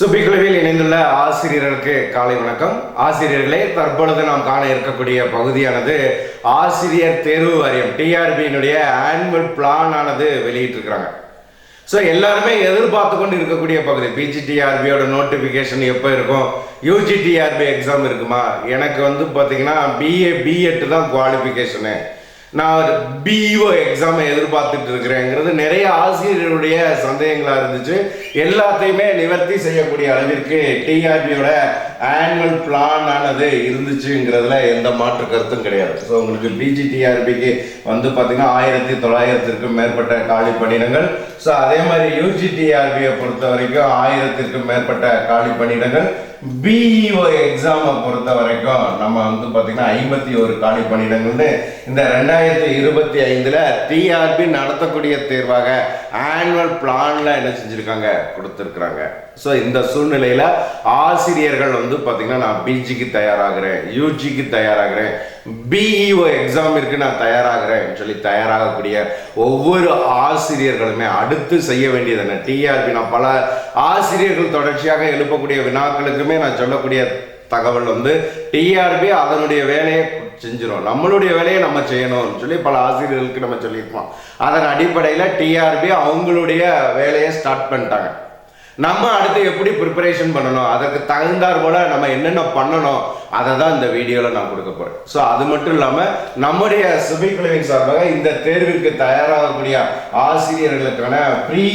சுபிக்குழுவில் இணைந்துள்ள ஆசிரியர்களுக்கு காலை வணக்கம். ஆசிரியர்களே தற்பொழுது நாம் காண இருக்கக்கூடிய பகுதியானது ஆசிரியர் தேர்வு வாரியம் டிஆர்பியினுடைய ஆனுவல் பிளான் ஆனது வெளியிட்டிருக்கிறாங்க. ஸோ எல்லாருமே எதிர்பார்த்து கொண்டு இருக்கக்கூடிய பகுதி பிஜிடிஆர்பியோட நோட்டிஃபிகேஷன் எப்போ இருக்கும்? யூஜிடிஆர்பி எக்ஸாம் இருக்குமா? எனக்கு வந்து பார்த்தீங்கன்னா பிஏ பிஎட் தான் குவாலிஃபிகேஷனு நான் பிஇஓ எக்ஸாமை எதிர்பார்த்துட்டு இருக்கிறேங்கிறது நிறைய ஆசிரியர்களுடைய சந்தேகங்களாக இருந்துச்சு. எல்லாத்தையுமே நிவர்த்தி செய்யக்கூடிய அளவிற்கு டிஆர்பியோட ஆனுவல் பிளான் ஆனது இருந்துச்சுங்கிறதுல எந்த மாற்று கருத்தும் கிடையாது. ஸோ உங்களுக்கு பிஜிடிஆர்பிக்கு வந்து பார்த்தீங்கன்னா ஆயிரத்தி தொள்ளாயிரத்திற்கும் மேற்பட்ட காலி பணியிடங்கள். ஸோ அதே மாதிரி யூஜிடிஆர்பியை பொறுத்த வரைக்கும் ஆயிரத்திற்கும் மேற்பட்ட காலி பணியிடங்கள். பிஇஓ எக்ஸாமை பொறுத்த வரைக்கும் நம்ம வந்து பார்த்தீங்கன்னா ஐம்பத்தி ஒரு காலி பணியிடங்கள்னு இந்த ரெண்டாயிரத்தி இருபத்தி ஐந்தில் டிஆர்பி நடத்தக்கூடிய தேர்வாக ஆனுவல் பிளான்ல என்ன செஞ்சுருக்காங்க? கொடுத்துருக்குறாங்க. ஸோ இந்த சூழ்நிலையில் ஆசிரியர்கள் வந்து பார்த்திங்கன்னா நான் பிஜிக்கு தயாராகிறேன் யூஜிக்கு தயாராகிறேன் பிஇஓ எக்ஸாமிற்கு நான் தயாராகிறேன் சொல்லி தயாராகக்கூடிய ஒவ்வொரு ஆசிரியர்களுமே அடுத்து செய்ய வேண்டியது என்ன? டிஆர்பி நான் பல ஆசிரியர்கள் தொடர்ச்சியாக எழுப்பக்கூடிய வினாக்களுக்குமே நான் சொல்லக்கூடிய தகவல் வந்து டிஆர்பி அதனுடைய வேலையை செஞ்சிடும் நம்மளுடைய வேலையை நம்ம செய்யணும்னு சொல்லி பல ஆசிரியர்களுக்கு நம்ம சொல்லியிருப்போம். அதன் அடிப்படையில் டிஆர்பி அவங்களுடைய வேலையை ஸ்டார்ட் பண்ணிட்டாங்க. நம்ம அடுத்து எப்படி ப்ரிப்பரேஷன் பண்ணணும்? அதற்கு தகுந்தார் போல நம்ம என்னென்ன பண்ணணும்? அதை தான் இந்த வீடியோவில் நான் கொடுக்க போகிறேன் ஸோ அது மட்டும் இல்லாமல் நம்முடைய சுபிக்குழுவின் சார்பாக இந்த தேர்விற்கு தயாராகக்கூடிய ஆசிரியர்களுக்கான ஃப்ரீ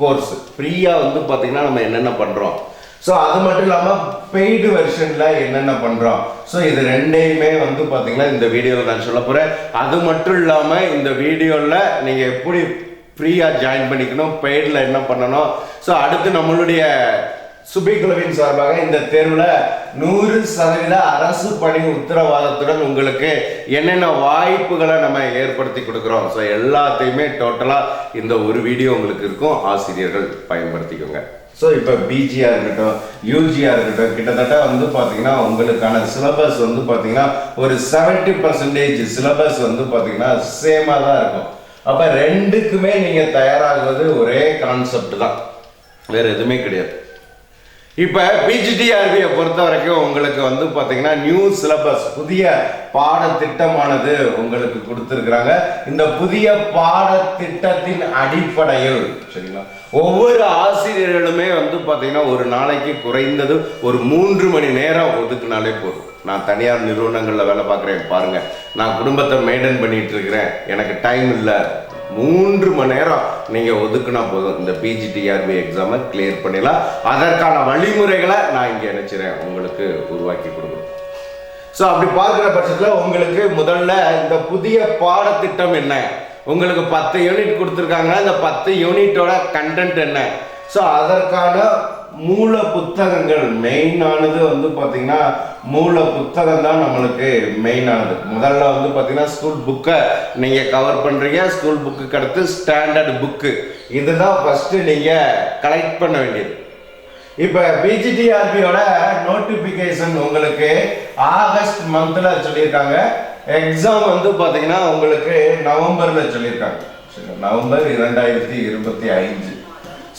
கோர்ஸ் ஃப்ரீயாக வந்து பார்த்தீங்கன்னா நம்ம என்னென்ன பண்ணுறோம் ஸோ அது மட்டும் இல்லாமல் பெய்டு வெர்ஷனில் என்னென்ன பண்ணுறோம் ஸோ இது ரெண்டையுமே வந்து பார்த்தீங்கன்னா இந்த வீடியோவில் நான் சொல்ல போகிறேன் அது மட்டும் இல்லாமல் இந்த வீடியோவில் நீங்கள் எப்படி ஃப்ரீயாக ஜாயின் பண்ணிக்கணும் பெய்டில் என்ன பண்ணணும்? ஸோ அடுத்து நம்மளுடைய சுபிகுழுவின் சார்பாக இந்த தேர்வில் நூறு சதவீத அரசு பணி உத்தரவாதத்துடன் உங்களுக்கு என்னென்ன வாய்ப்புகளை நம்ம ஏற்படுத்தி கொடுக்குறோம்? ஸோ எல்லாத்தையுமே டோட்டலாக இந்த ஒரு வீடியோ உங்களுக்கு இருக்கும். ஆசிரியர்கள் பயன்படுத்திக்கோங்க. ஸோ இப்போ பிஜியாக இருக்கட்டும் யூஜியாக இருக்கட்டும் கிட்டத்தட்ட வந்து பார்த்தீங்கன்னா உங்களுக்கான சிலபஸ் வந்து பார்த்தீங்கன்னா ஒரு செவன்ட்டி பர்சன்டேஜ் சிலபஸ் வந்து பார்த்தீங்கன்னா சேமாக தான் இருக்கும். அப்போ ரெண்டுக்குமே நீங்கள் தயாராகிறது ஒரே கான்செப்ட் தான். வேறு எதுவுமே கிடையாது. இப்போ பிஜிடிஆர்பியை பொறுத்த வரைக்கும் உங்களுக்கு வந்து பார்த்தீங்கன்னா நியூ சிலபஸ் புதிய பாடத்திட்டமானது உங்களுக்கு கொடுத்துருக்குறாங்க. இந்த புதிய பாடத்திட்டத்தின் அடிப்படையில் சரிங்களா? ஒவ்வொரு ஆசிரியர்களுமே வந்து பார்த்தீங்கன்னா ஒரு நாளைக்கு குறைந்தது ஒரு மூன்று மணி நேரம் ஒதுக்குனாலே போதும். நான் தனியார் நிறுவனங்களில் வேலை பார்க்குறேன் பாருங்கள் நான் குடும்பத்தை மெயின்டைன் பண்ணிகிட்டு இருக்கிறேன். எனக்கு டைம் இல்லை. மூன்று மணி நேரம் நீங்கள் ஒதுக்குனா போதும். இந்த பிஜிடிஆர்பி எக்ஸாமை கிளியர் பண்ணிடலாம். அதற்கான வழிமுறைகளை நான் இங்கே நினைச்சிறேன் உங்களுக்கு உருவாக்கி கொடுக்குறேன். ஸோ அப்படி பார்க்குற பட்சத்தில் உங்களுக்கு முதல்ல இந்த புதிய பாடத்திட்டம் என்ன? உங்களுக்கு பத்து யூனிட் கொடுத்துருக்காங்கன்னா இந்த பத்து யூனிட்டோட கண்டென்ட் என்ன? ஸோ அதற்கான மூல புத்தகங்கள் மெயினானது வந்து பார்த்தீங்கன்னா மூல புத்தகம் தான் நம்மளுக்கு மெயினானது முதல்ல வந்து பார்த்தீங்கன்னா ஸ்கூல் புக்கை நீங்கள் கவர் பண்ணுறீங்க ஸ்கூல் புக்கு அடுத்து ஸ்டாண்டர்ட் புக்கு இதுதான் ஃபஸ்ட்டு நீங்கள் கலெக்ட் பண்ண வேண்டியது. இப்போ பிஜிடிஆர்பியோட நோட்டிஃபிகேஷன் உங்களுக்கு ஆகஸ்ட் மந்தில் சொல்லியிருக்காங்க. எக்ஸாம் வந்து பார்த்தீங்கன்னா உங்களுக்கு நவம்பரில் சொல்லியிருக்காங்க. சரி, நவம்பர் இரண்டாயிரத்தி இருபத்தி ஐந்து.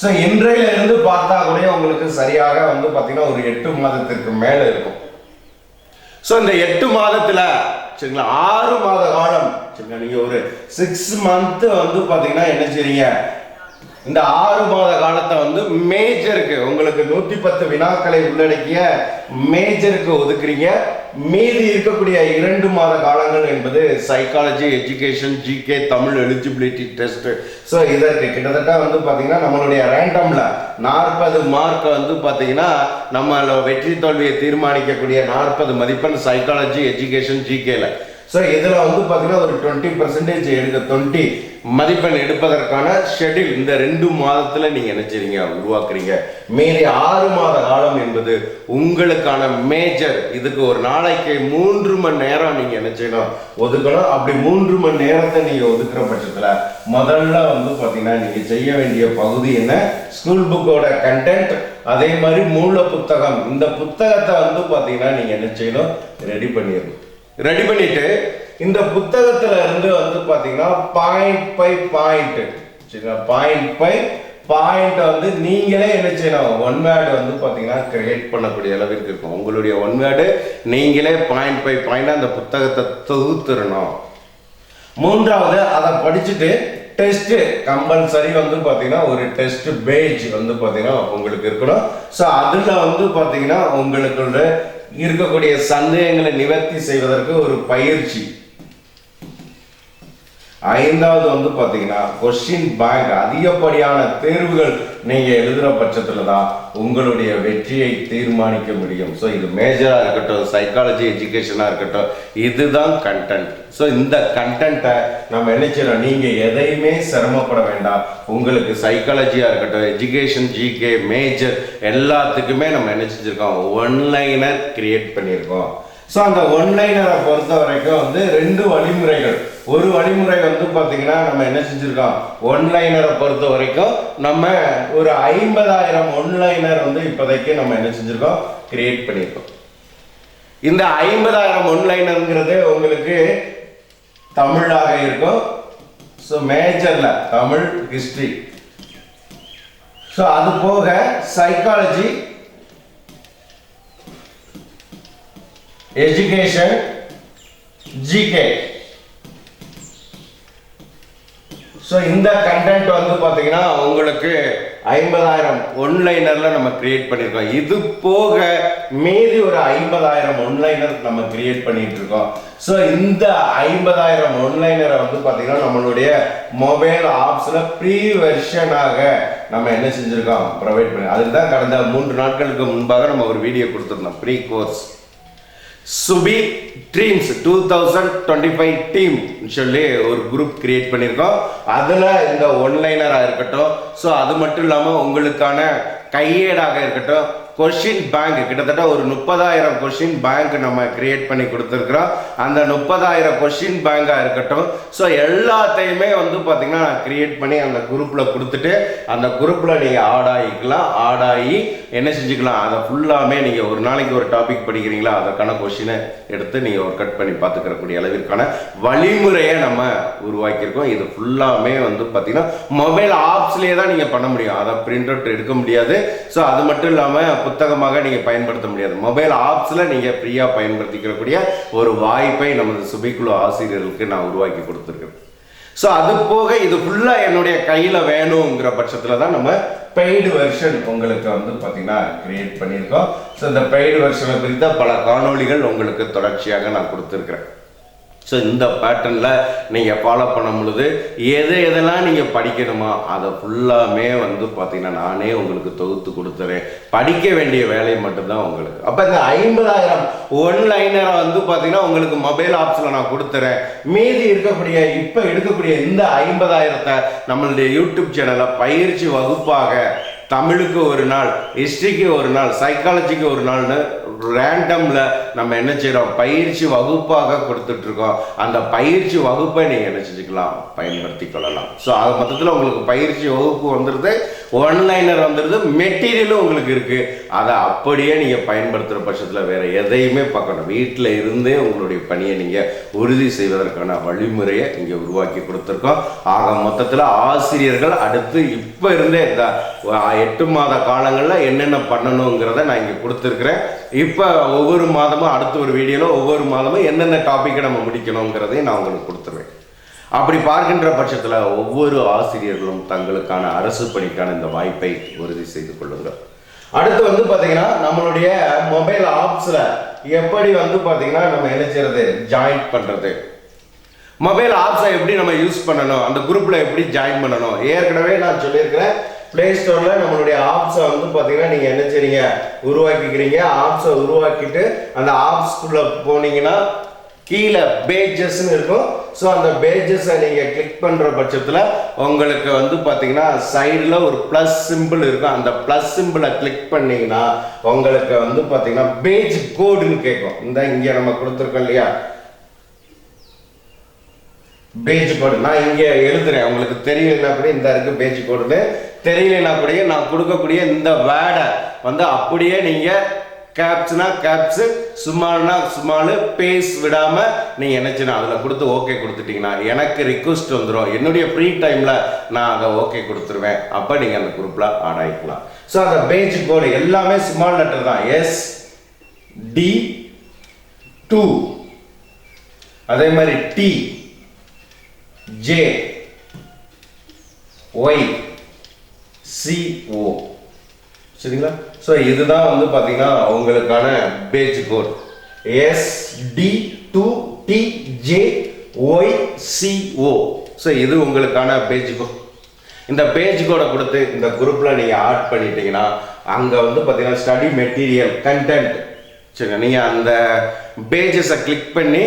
ஸோ இன்றையிலிருந்து பார்த்தா கூட உங்களுக்கு சரியாக வந்து பார்த்தீங்கன்னா ஒரு எட்டு மாதத்திற்கு மேலே இருக்கும். ஸோ இந்த எட்டு மாதத்தில் சரிங்களா ஆறு மாத காலம் சரிங்களா நீங்கள் ஒரு சிக்ஸ் மந்த்து வந்து பார்த்தீங்கன்னா என்ன செய்றீங்க? இந்த ஆறு மாத காலத்தை வந்து மேஜருக்கு உங்களுக்கு நூத்தி பத்து வினாக்களை உள்ளடக்கிய மேஜருக்கு ஒதுக்குறீங்க. மீதி இருக்கக்கூடிய இரண்டு மாத காலங்கள் என்பது psychology education GK Tamil eligibility test so இதற்கு கிட்டத்தட்ட வந்து பார்த்தீங்கன்னா நம்மளுடைய ரேண்டம்ல நாற்பது மார்க் வந்து பார்த்தீங்கன்னா நம்ம வெற்றி தோல்வியை தீர்மானிக்கக்கூடிய நாற்பது மதிப்பெண் சைக்காலஜி எஜுகேஷன் ஜிகேல ஸோ இதில் வந்து பார்த்தீங்கன்னா ஒரு டுவெண்ட்டி பர்சன்டேஜ் எடுக்க டுவெண்ட்டி மதிப்பெண் எடுப்பதற்கான ஷெட்யூல் இந்த ரெண்டு மாதத்தில் நீங்கள் என்ன உருவாக்குறீங்க. மேலே ஆறு மாத காலம் என்பது உங்களுக்கான மேஜர் இதுக்கு ஒரு நாளைக்கு மூன்று மணி நேரம் நீங்கள் என்ன செய்யணும்? ஒதுக்கணும். அப்படி மூன்று மணி நேரத்தை நீங்கள் ஒதுக்குற பட்சத்தில் முதல்ல வந்து பார்த்தீங்கன்னா நீங்கள் செய்ய வேண்டிய பகுதி என்ன? ஸ்கூல் புக்கோட கண்டென்ட் அதே மாதிரி மூல புத்தகம். இந்த புத்தகத்தை வந்து பார்த்தீங்கன்னா நீங்கள் என்ன செய்யணும்? ரெடி பண்ணிடணும். ரெடி பண்ணிட்டு இந்த புத்தகத்துல இருந்து வந்து பாத்தீங்கன்னா பாயிண்ட் பை பாயிண்ட் சரிங்களா? பாயிண்ட் பை பாயிண்ட் வந்து நீங்களே என்ன செய்யணும்? ஒன் வேர்டு வந்து பார்த்தீங்கன்னா கிரியேட் பண்ணக்கூடிய அளவிற்கு இருக்கும். உங்களுடைய ஒன் வேர்டு நீங்களே பாயிண்ட் பை பாயிண்ட் அந்த புத்தகத்தை தொகுத்துறணும் மூன்றாவது அதை படிச்சுட்டு டெஸ்ட் கம்பல்சரி வந்து பார்த்தீங்கன்னா ஒரு டெஸ்ட் பேஜ் வந்து பார்த்தீங்கன்னா உங்களுக்கு இருக்கணும். ஸோ அதில் வந்து பார்த்தீங்கன்னா உங்களுக்குள்ள இருக்கக்கூடிய சந்தேகங்களை நிவர்த்தி செய்வதற்கு ஒரு பயிற்சி. ஐந்தாவது வந்து பார்த்தீங்கன்னா கொஸ்டின் பேங்க் அதிகப்படியான தேர்வுகள் நீங்கள் எழுதுகிற பட்சத்தில் தான் உங்களுடைய வெற்றியை தீர்மானிக்க முடியும். ஸோ இது மேஜராக இருக்கட்டும் சைக்காலஜி எஜுகேஷனாக இருக்கட்டும் இதுதான் கண்டென்ட் ஸோ இந்த கண்டென்ட்டை நம்ம என்ன செய்யறோம் நீங்கள் எதையுமே சிரமப்பட வேண்டாம். உங்களுக்கு சைக்காலஜியாக இருக்கட்டும் எஜுகேஷன் ஜிகே மேஜர் எல்லாத்துக்குமே நம்ம என்ன செஞ்சிருக்கோம்? ஒன்லைனர் கிரியேட் பண்ணியிருக்கோம் ஸோ அந்த ஒன்லைனரை பொறுத்த வரைக்கும் வந்து ரெண்டு வழிமுறைகள். ஒரு வழிமுறை வந்து பார்த்தீங்கன்னா நம்ம என்ன செஞ்சுருக்கோம்? ஒன்லைனரை பொறுத்த வரைக்கும் நம்ம ஒரு ஐம்பதாயிரம் ஒன்லைனர் வந்து இப்போதைக்கு நம்ம என்ன செஞ்சுருக்கோம்? கிரியேட் பண்ணியிருக்கோம் இந்த ஐம்பதாயிரம் ஒன்லைனருங்கிறது உங்களுக்கு தமிழாக இருக்கும். ஸோ மேஜரில் தமிழ் ஹிஸ்ட்ரி ஸோ அது போக சைக்காலஜி எஜுகேஷன் ஜிகே ஸோ இந்த கண்டென்ட் வந்து பார்த்தீங்கன்னா உங்களுக்கு ஐம்பதாயிரம் ஒன்லைனரில் நம்ம கிரியேட் பண்ணியிருக்கோம். இது போக மீதி ஒரு ஐம்பதாயிரம் ஒன்லைனர் நம்ம கிரியேட் பண்ணிட்டு இருக்கோம் ஸோ இந்த ஐம்பதாயிரம் ஒன்லைனரை வந்து பார்த்தீங்கன்னா நம்மளுடைய மொபைல் ஆப்ஸில் ப்ரீ வெர்ஷனாக நம்ம என்ன செஞ்சுருக்கோம்? ப்ரொவைட் பண்ணி அதுக்கு தான் கடந்த மூன்று நாட்களுக்கு முன்பாக நம்ம ஒரு வீடியோ கொடுத்துருந்தோம். Free course Subi dreams two thousand twenty five team சொல்லி ஒரு குரூப் கிரியேட் பண்ணியிருக்கோம் அதில் இந்த ஒன்லைனராக இருக்கட்டும். ஸோ அது மட்டும் இல்லாமல் உங்களுக்கான கையேடாக இருக்கட்டும். Question bank. கிட்டத்தட்ட ஒரு முப்பதாயிரம் கொஷின் பேங்க் நம்ம கிரியேட் பண்ணி கொடுத்துருக்குறோம். அந்த முப்பதாயிரம் கொஷின் பேங்காக இருக்கட்டும். ஸோ எல்லாத்தையுமே வந்து பார்த்தீங்கன்னா நான் கிரியேட் பண்ணி அந்த குரூப்பில் கொடுத்துட்டு அந்த குரூப்பில் நீங்கள் ஆட் ஆகிக்கலாம். ஆட் ஆகி என்ன செஞ்சுக்கலாம்? அதை ஃபுல்லாமே நீங்கள் ஒரு நாளைக்கு ஒரு டாபிக் படிக்கிறீங்களா? அதற்கான கொஷினை எடுத்து நீங்கள் ஒர்க் அவுட் பண்ணி பார்த்துக்கிறக்கூடிய அளவிற்கான வழிமுறையை நம்ம உருவாக்கியிருக்கோம். இது ஃபுல்லாமே வந்து பார்த்தீங்கன்னா மொபைல் ஆப்ஸ்லேயே தான் நீங்கள் பண்ண முடியும். அதை பிரிண்ட் அவுட் எடுக்க முடியாது. ஸோ அது மட்டும் இல்லாமல் புத்தகமாக நீங்கள் பயன்படுத்த முடியாது. மொபைல் ஆப்ஸில் நீங்கள் ஃப்ரீயாக பயன்படுத்திக்கக்கூடிய ஒரு வாய்ப்பை நமது சுபிக்குழு ஆசிரியர்களுக்கு நான் உருவாக்கி கொடுத்துருக்கேன் ஸோ அது போக இது ஃபுல்லாக என்னுடைய கையில் வேணுங்கிற பட்சத்தில் தான் நம்ம பெய்டு வெர்ஷன் உங்களுக்கு வந்து பார்த்தீங்கன்னா கிரியேட் பண்ணியிருக்கோம். ஸோ இந்த பெய்டு வெர்ஷனை குறித்த பல காணொளிகள் உங்களுக்கு தொடர்ச்சியாக நான் கொடுத்துருக்குறேன். ஸோ இந்த பேட்டர்னில் நீங்கள் ஃபாலோ பண்ணும் பொழுது எது எதெல்லாம் நீங்கள் படிக்கணுமோ அதை ஃபுல்லாமே வந்து பார்த்தீங்கன்னா நானே உங்களுக்கு தொகுத்து கொடுத்துறேன். படிக்க வேண்டிய வேலையை மட்டும்தான் உங்களுக்கு. அப்போ இந்த ஐம்பதாயிரம் ஒன் லைனரை வந்து பார்த்தீங்கன்னா உங்களுக்கு மொபைல் ஆப்ஸில் நான் கொடுத்துறேன். மீதி இருக்கக்கூடிய இப்போ எடுக்கக்கூடிய இந்த ஐம்பதாயிரத்தை நம்மளுடைய யூடியூப் சேனலை பயிற்சி வகுப்பாக தமிழுக்கு ஒரு நாள் ஹிஸ்ட்ரிக்கு ஒரு நாள் சைக்காலஜிக்கு ஒரு நாள்னு ரேண்டமில் நம்ம என்ன செய்கிறோம் பயிற்சி வகுப்பாக கொடுத்துட்ருக்கோம். அந்த பயிற்சி வகுப்பை நீங்கள் என்ன செஞ்சுக்கலாம்? பயன்படுத்தி கொள்ளலாம். ஸோ அது மொத்தத்தில் உங்களுக்கு பயிற்சி வகுப்பு வந்துடுது ஒன் லைனர் வந்துடுது மெட்டீரியலும் உங்களுக்கு இருக்குது அதை அப்படியே நீங்கள் பயன்படுத்துகிற பட்சத்தில் வேற எதையுமே பார்க்கணும். வீட்டில் இருந்தே உங்களுடைய பணியை நீங்கள் உறுதி செய்வதற்கான வழிமுறையை இங்கே உருவாக்கி கொடுத்துருக்கோம். ஆக மொத்தத்தில் ஆசிரியர்கள் அடுத்து இப்போ இருந்தே இந்த எட்டு மாத காலங்களில் என்னென்ன பண்ணணுங்கிறத நான் இங்கே கொடுத்துருக்குறேன். இப்போ ஒவ்வொரு மாதமும் அடுத்த ஒரு வீடியோவில் ஒவ்வொரு மாதமும் என்னென்ன டாப்பிக்கை நம்ம முடிக்கணுங்கிறதையும் நான் உங்களுக்கு கொடுத்துருவேன். அப்படி பார்க்கின்ற பட்சத்தில் ஒவ்வொரு ஆசிரியர்களும் தங்களுக்கான அரசு பணிக்கான இந்த வாய்ப்பை உறுதி செய்து கொள்ளுங்கள். அடுத்து வந்து பார்த்தீங்கன்னா நம்மளுடைய மொபைல் ஆப்ஸில் எப்படி வந்து பார்த்தீங்கன்னா நம்ம என்ன செய்யறது? ஜாயின் பண்ணுறது மொபைல் ஆப்ஸை எப்படி நம்ம யூஸ் பண்ணணும்? அந்த குரூப்பில் எப்படி ஜாயின் பண்ணணும்? ஏற்கனவே நான் சொல்லியிருக்கிறேன் ப்ளே ஸ்டோரில் நம்மளுடைய ஆப்ஸை வந்து பார்த்தீங்கன்னா நீங்கள் என்ன செய்றீங்க? உருவாக்கிக்கிறீங்க. ஆப்ஸை உருவாக்கிட்டு அந்த ஆப்ஸ்குள்ளே போனீங்கன்னா கீழே பேஜஸ்ன்னு இருக்கும். ஸோ அந்த பேஜஸை நீங்கள் கிளிக் பண்ணுற பட்சத்தில் உங்களுக்கு வந்து பார்த்தீங்கன்னா சைடில் ஒரு ப்ளஸ் சிம்பிள் இருக்கும். அந்த ப்ளஸ் சிம்பிளை கிளிக் பண்ணீங்கன்னா உங்களுக்கு வந்து பார்த்தீங்கன்னா பேஜ் கோடுன்னு கேட்கும். இந்த இங்கே நம்ம கொடுத்துருக்கோம் இல்லையா? பேஜ் கோடு நான் இங்கே எழுதுறேன். உங்களுக்கு தெரியலனா கூட இந்த இருக்கு பேஜ் கோடுன்னு தெரியலனா கூட நான் கொடுக்கக்கூடிய இந்த வேர்டை வந்து அப்படியே நீங்கள் கேப்ஸ்னா கேப்ஸ் சும்மானா சும்மானு பேஸ் விடாமல் நீங்க என்னச்சுன்னா அதில் கொடுத்து ஓகே கொடுத்துட்டிங்கன்னா எனக்கு ரிக்வஸ்ட் வந்துடும் என்னுடைய ஃப்ரீ டைமில் நான் அதை ஓகே கொடுத்துருவேன். அப்போ நீங்கள் அந்த குரூப்பில் ஆட் ஆகிக்கலாம் ஸோ அந்த பேஜ் கோடு எல்லாமே ஸ்மால் லெட்டர் தான். எஸ் டி டூ அதே மாதிரி D J Y C O சரிங்களா? ஸோ இதுதான் வந்து பார்த்தீங்கன்னா உங்களுக்கான page code S D two D J Y C O so இது உங்களுக்கான பேஜ் கோட் இந்த பேஜ் கோடை கொடுத்து இந்த குரூப்பில் நீங்கள் ஆட் பண்ணிட்டீங்கன்னா அங்கே வந்து பார்த்தீங்கன்னா ஸ்டடி மெட்டீரியல் கண்டென்ட் சரி நீங்கள் அந்த பேஜஸை கிளிக் பண்ணி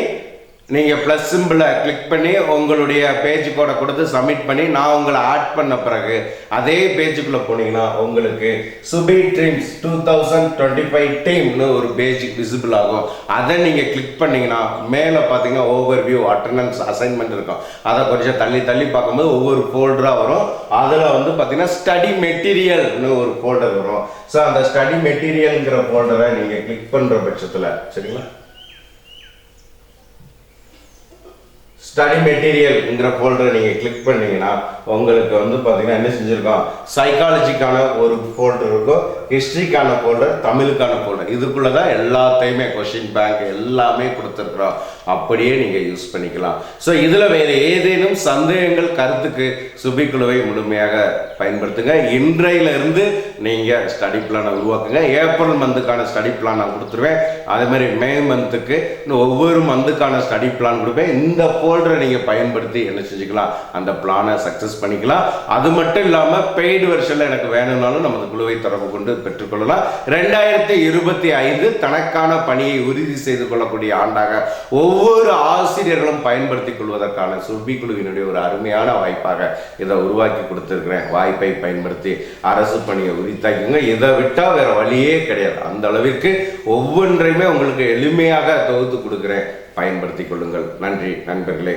நீங்கள் ப்ளஸ் சிம்பிளை கிளிக் பண்ணி உங்களுடைய பேஜ் கோடை கொடுத்து சப்மிட் பண்ணி நான் உங்களை ஆட் பண்ண பிறகு அதே பேஜுக்குள்ளே போனீங்கன்னா உங்களுக்கு Subi dreams two thousand twenty five டீம்னு ஒரு பேஜ் விசிபிள் ஆகும். அதை நீங்கள் கிளிக் பண்ணீங்கன்னா மேலே பார்த்தீங்கன்னா ஓவர் வியூ அட்டண்டன்ஸ் அசைன்மெண்ட் இருக்கும். அதை கொஞ்சம் தள்ளி தள்ளி பார்க்கும்போது ஒவ்வொரு ஃபோல்டராக வரும். அதில் வந்து பார்த்தீங்கன்னா ஸ்டடி மெட்டீரியல்னு ஒரு ஃபோல்டர் வரும். ஸோ அந்த ஸ்டடி மெட்டீரியல்ங்கிற ஃபோல்டரை நீங்கள் கிளிக் பண்ணுற பட்சத்தில் சரிங்களா? ஸ்டடி மெட்டீரியல்ங்கிற ஃபோல்டரை நீங்கள் கிளிக் பண்ணீங்கன்னா உங்களுக்கு வந்து பார்த்தீங்கன்னா என்ன செஞ்சுருக்கோம்? சைக்காலஜிக்கான ஒரு ஃபோல்டர் இருக்கும் ஹிஸ்ட்ரிக்கான ஃபோல்டர் தமிழுக்கான ஃபோல்டர் இதுக்குள்ளே தான் எல்லாத்தையுமே கொஷின் பேங்க் எல்லாமே கொடுத்துருக்குறோம். அப்படியே நீங்கள் யூஸ் பண்ணிக்கலாம். ஸோ இதில் வேறு ஏதேனும் சந்தேகங்கள் கருத்துக்கு சுபிக்குழுவை முழுமையாக பயன்படுத்துங்க. இன்றையிலிருந்து நீங்கள் ஸ்டடி பிளானை உருவாக்குங்க. ஏப்ரல் மந்த்துக்கான ஸ்டடி பிளான் நான் கொடுத்துருவேன். அதே மாதிரி மே மந்த்துக்கு இன்னும் ஒவ்வொரு மந்த்துக்கான ஸ்டடி பிளான் கொடுப்பேன். இந்த ஃபோல்டரை நீங்கள் பயன்படுத்தி என்ன செஞ்சுக்கலாம்? அந்த பிளானை சக்ஸஸ் பண்ணிக்கலாம். அது மட்டும் இல்லாமல் பெய்டு வெர்ஷனில் எனக்கு வேணும்னாலும் நமது குழுவை தொடர்பு கொண்டு பெற்றுக்கொள்ளலாம். ரெண்டாயிரத்தி இருபத்தி ஐந்து தனக்கான பணியை உறுதி செய்து கொள்ளக்கூடிய ஆண்டாக ஒவ்வொரு ஆசிரியர்களும் பயன்படுத்திக் கொள்வதற்கான சுபி குழுவினுடைய ஒரு அருமையான வாய்ப்பாக இதை உருவாக்கி கொடுத்துருக்கிறேன். வாய்ப்பை பயன்படுத்தி அரசு பணியை உரித்தாக்குங்க இதை விட்டால் வேற வழியே கிடையாது. அந்த அளவிற்கு ஒவ்வொன்றையுமே உங்களுக்கு எளிமையாக தொகுத்து கொடுக்குறேன். பயன்படுத்திக் கொள்ளுங்கள். நன்றி நண்பர்களே.